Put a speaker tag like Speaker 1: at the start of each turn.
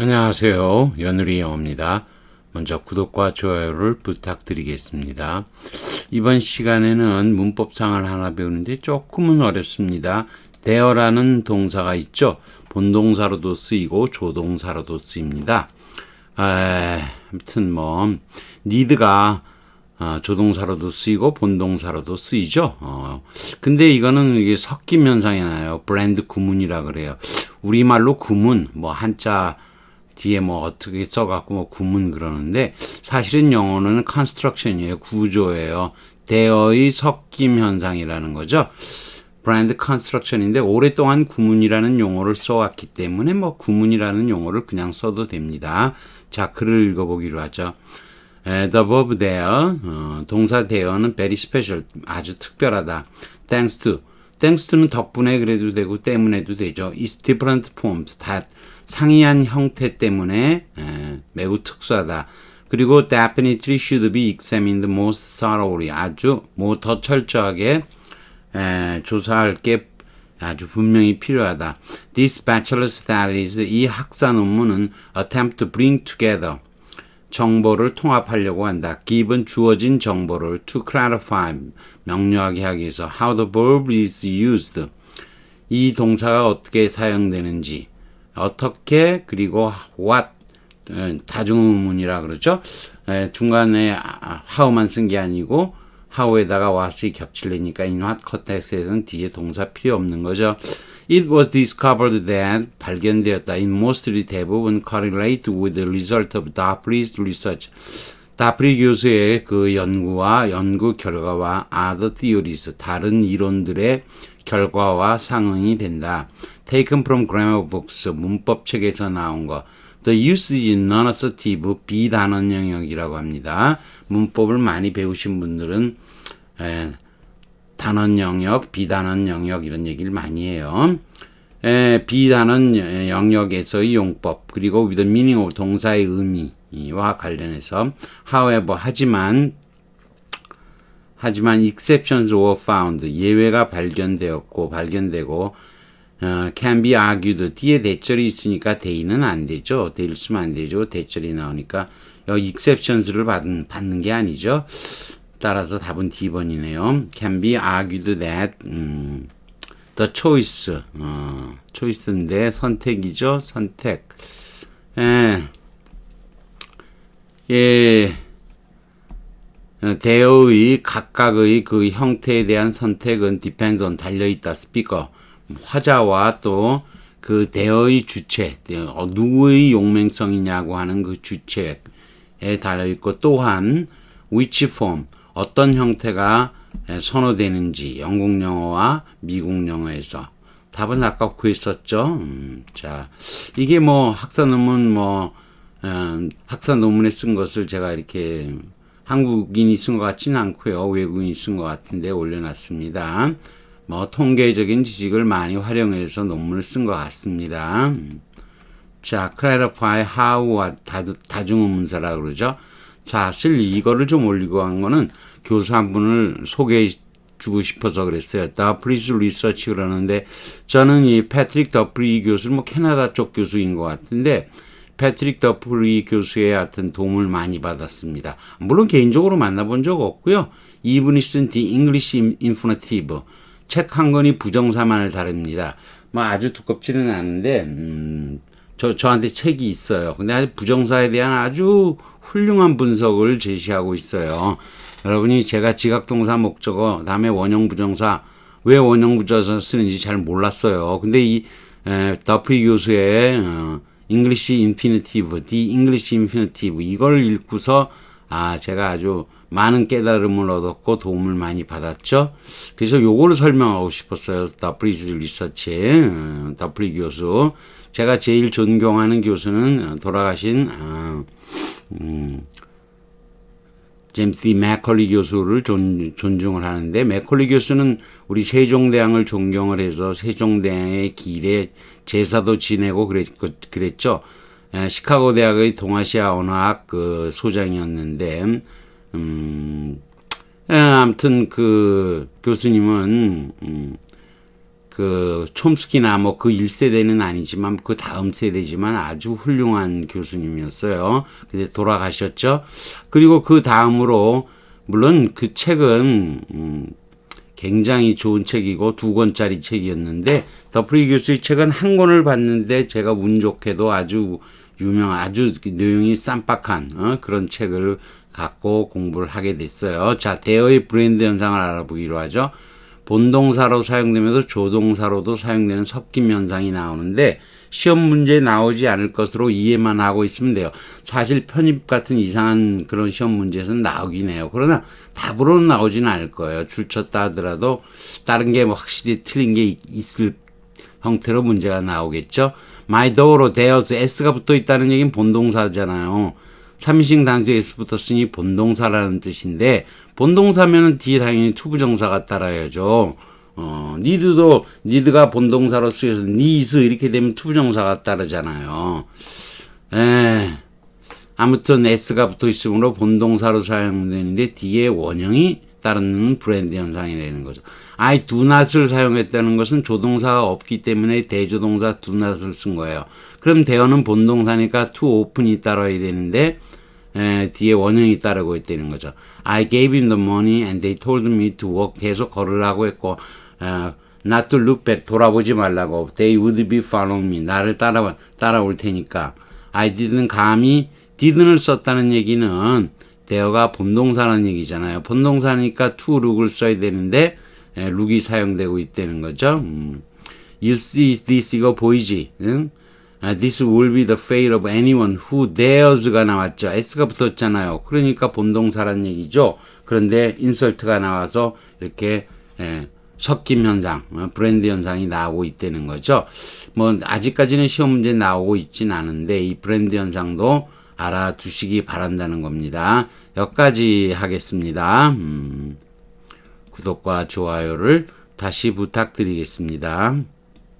Speaker 1: 안녕하세요. 연우리 영어입니다. 먼저 구독과 좋아요를 부탁드리겠습니다. 이번 시간에는 문법상을 하나 배우는데 조금은 어렵습니다. 대어라는 동사가 있죠. 본동사로도 쓰이고 조동사로도 쓰입니다. 에, 아무튼 뭐 니드가 어, 조동사로도 쓰이고 본동사로도 쓰이죠. 어, 근데 이거는 이게 섞임 현상이 나요. 브랜드 구문이라 그래요. 우리말로 구문, 뭐 한자 뒤에 뭐 어떻게 써갖고 뭐 구문 그러는데 사실은 영어는 컨스트럭션이에요. 구조예요. 대어의 섞임 현상이라는 거죠. 브랜드 컨스트럭션인데 오랫동안 구문이라는 용어를 써왔기 때문에 뭐 구문이라는 용어를 그냥 써도 됩니다. 자, 글을 읽어보기로 하죠. 에, The verb there, 어, 동사 there는 very special, 아주 특별하다. Thanks to, thanks to는 덕분에 그래도 되고 때문에도 되죠. It's different forms, 다 상이한 형태 때문에 에, 매우 특수하다. 그리고 definitely should be examined most thoroughly, 아주 뭐 더 철저하게 에, 조사할 게 아주 분명히 필요하다. This bachelor studies, 이 학사 논문은 attempt to bring together, 정보를 통합하려고 한다. given 주어진 정보를 to clarify, 명료하게 하기 위해서 how the verb is used, 이 동사가 어떻게 사용되는지, 어떻게 그리고 what 에, 다중의문이라 그러죠. 에, 중간에 아, how만 쓴 게 아니고 how에다가 what이 겹치려니까 in what context에서는 뒤에 동사 필요 없는 거죠. It was discovered that 발견되었다. in mostly 대부분 correlate with the result of Dapri's research. 다프리 교수의 그 연구와 연구 결과와 other theories 다른 이론들의 결과와 상응이 된다. Taken from grammar books 문법책에서 나온 거. The use is non-assertive 비단원 영역이라고 합니다. 문법을 많이 배우신 분들은 에, 단원 영역, 비단원 영역 이런 얘기를 많이 해요. 에, 비단원 영역에서의 용법 그리고 with the meaning of 동사의 의미와 관련해서 however 하지만 하지만 exceptions were found 예외가 발견되었고 발견되고 어, can be argued 뒤에 대절이 있으니까 대의는 안 되죠. 대일 쓰면 안 되죠. 대절이 나오니까 여기 exceptions를 받는 받는 게 아니죠. 따라서 답은 D번이네요. can be argued that 음, the choice 어, choice인데 선택이죠. 선택. 예. 예. 어, 대어의 각각의 그 형태에 대한 선택은 depends on 달려있다. 스피커. 화자와 또 그 대어의 주체, 어, 누구의 용맹성이냐고 하는 그 주체에 달려 있고 또한 which form, 어떤 형태가 선호되는지 영국 영어와 미국 영어에서 답은 아까 구했었죠. 음, 자, 이게 뭐 학사 논문 뭐 어, 학사 논문에 쓴 것을 제가 이렇게 한국인이 쓴 것 같지는 않고요. 외국인이 쓴 것 같은데 올려놨습니다. 뭐 통계적인 지식을 많이 활용해서 논문을 쓴 것 같습니다. 자, clarify how와 다중의문사라 그러죠. 사실 이거를 좀 올리고 한 거는 교수 한 분을 소개해 주고 싶어서 그랬어요. 더프리스 리서치 그러는데 저는 이 패트릭 더프리 교수 뭐 캐나다 쪽 교수인 것 같은데 패트릭 더프리 교수의 하여튼 도움을 많이 받았습니다. 물론 개인적으로 만나본 적 없고요. 이분이 쓴 The English Infinitive 책 한 권이 부정사만을 다룹니다. 뭐 아주 두껍지는 않은데 음, 저 저한테 책이 있어요. 근데 아주 부정사에 대한 아주 훌륭한 분석을 제시하고 있어요. 여러분이 제가 지각동사 목적어 다음에 원형 부정사 왜 원형 부정사 쓰는지 잘 몰랐어요. 근데 이 에, 더프리 교수의 어, English Infinitive, The English Infinitive 이걸 읽고서 아 제가 아주 많은 깨달음을 얻었고 도움을 많이 받았죠. 그래서 요거를 설명하고 싶었어요. 더프리즈 리서치 더프리 교수. 제가 제일 존경하는 교수는 돌아가신 아, 음, 제임스 디 맥컬리 교수를 존, 존중을 하는데 맥컬리 교수는 우리 세종대왕을 존경을 해서 세종대왕의 길에 제사도 지내고 그랬, 그랬죠. 에, 시카고 대학의 동아시아 언어학 그 소장이었는데 음, 에, 아무튼 그 교수님은 음, 그 촘스키나 뭐 그 1세대는 아니지만 그 다음 세대지만 아주 훌륭한 교수님이었어요. 근데 돌아가셨죠. 그리고 그 다음으로 물론 그 책은 음 굉장히 좋은 책이고 두 권짜리 책이었는데 더프리 교수의 책은 한 권을 봤는데 제가 운 좋게도 아주 유명 아주 그 내용이 쌈박한 어? 그런 책을 갖고 공부를 하게 됐어요. 자, 대어의 브랜드 현상을 알아보기로 하죠. 본동사로 사용되면서 조동사로도 사용되는 섞임 현상이 나오는데 시험 문제에 나오지 않을 것으로 이해만 하고 있으면 돼요. 사실 편입 같은 이상한 그런 시험 문제에서는 나오긴 해요. 그러나 답으로는 나오지는 않을 거예요. 줄쳤다 하더라도 다른 게 뭐 확실히 틀린 게 있- 있을 형태로 문제가 나오겠죠. My door로 there's s가 붙어 있다는 얘기는 본동사잖아요. S 붙었으니 본동사라는 뜻인데 본동사면은 뒤에 당연히 투부정사가 따라야죠. 어, 니드도 니드가 본동사로 쓰여서 니스 이렇게 되면 투부정사가 따르잖아요. 에 아무튼 s가 붙어 있으므로 본동사로 사용되는데 뒤에 원형이 따르는 브랜드 현상이 되는 거죠. I do not을 사용했다는 것은 조동사가 없기 때문에 대조동사 do not을 쓴 거예요. 그럼 대어는 본동사니까 to open이 따라야 되는데 에, 뒤에 원형이 따르고 있다는 거죠. I gave him the money and they told me to walk 계속 걸으라고 했고 어, not to look back 돌아보지 말라고 they would be following me 나를 따라 따라올 테니까 I didn't 감히 didn't을 썼다는 얘기는 대어가 본동사라는 얘기잖아요. 본동사니까 to look을 써야 되는데 에, look이 사용되고 있다는 거죠. 음. You see this 이거 보이지? 응? 아, this will be the fate of anyone who dares가 나왔죠. s가 붙었잖아요. 그러니까 본동사란 얘기죠. 그런데 인설트가 나와서 이렇게 예, 섞임 현상, 어, 브랜드 현상이 나오고 있다는 거죠. 뭐 아직까지는 시험 문제 나오고 있진 않은데 이 브랜드 현상도 알아두시기 바란다는 겁니다. 여기까지 하겠습니다. 음, 구독과 좋아요를 다시 부탁드리겠습니다.